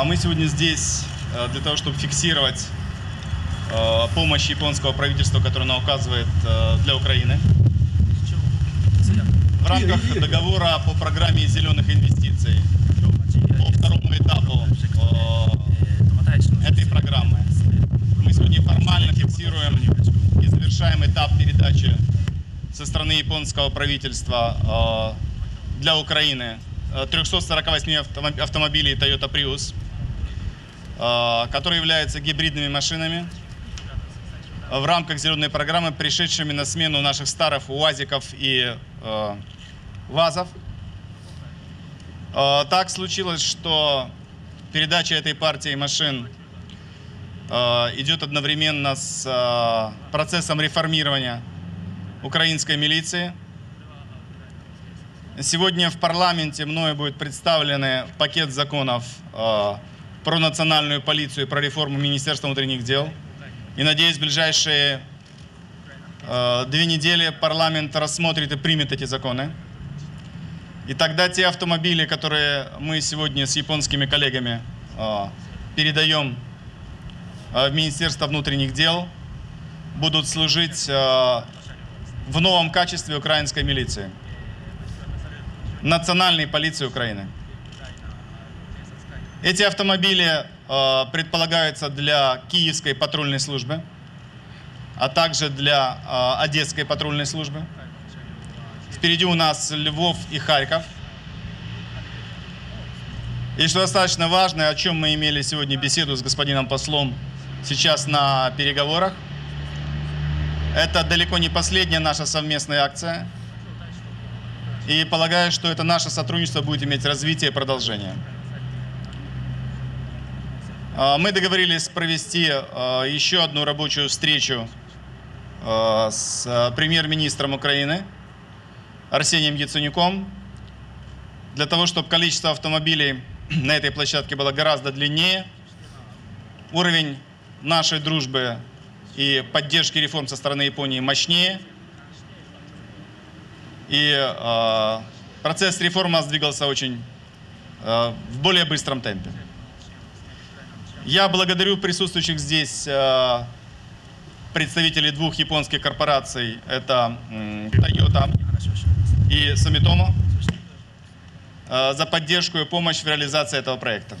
А Мы сегодня здесь э, для того, чтобы фиксировать э, помощь японского правительства, которое оно оказывает э, для Украины. В рамках договора по программе зеленых инвестиций, по второму этапу этой программы. Мы сегодня формально фиксируем и завершаем этап передачи со стороны японского правительства для Украины э, 348 автомо- автомобилей Toyota Prius, которые являются гибридными машинами в рамках зеленой программы, пришедшими на смену наших старых УАЗиков и э, ВАЗов. Э, Так случилось, что передача этой партии машин э, идет одновременно с э, процессом реформирования украинской милиции. Сегодня в парламенте мною будет представлены пакет законов э, про национальную полицию и про реформу Министерства внутренних дел. И надеюсь, в ближайшие э, две недели парламент рассмотрит и примет эти законы. И тогда те автомобили, которые мы сегодня с японскими коллегами э, передаем э, в Министерство внутренних дел, будут служить э, в новом качестве украинской милиции, национальной полиции Украины. Эти автомобили э, предполагаются для Киевской патрульной службы, а также для э, Одесской патрульной службы. Впереди у нас Львов и Харьков. И что достаточно важно, о чем мы имели сегодня беседу с господином послом сейчас на переговорах, это далеко не последняя наша совместная акция. И полагаю, что это наше сотрудничество будет иметь развитие и продолжение. А, Мы договорились провести а, еще одну рабочую встречу а, с премьер-министром Украины Арсением Яценюком. Для того, чтобы количество автомобилей на этой площадке было гораздо длиннее, уровень нашей дружбы и поддержки реформ со стороны Японии мощнее, и э, процесс реформ у нас двигался очень э, в более быстром темпе. Я благодарю присутствующих здесь э, представителей двух японских корпораций, это Toyota и Sumitomo, э, за поддержку и помощь в реализации этого проекта.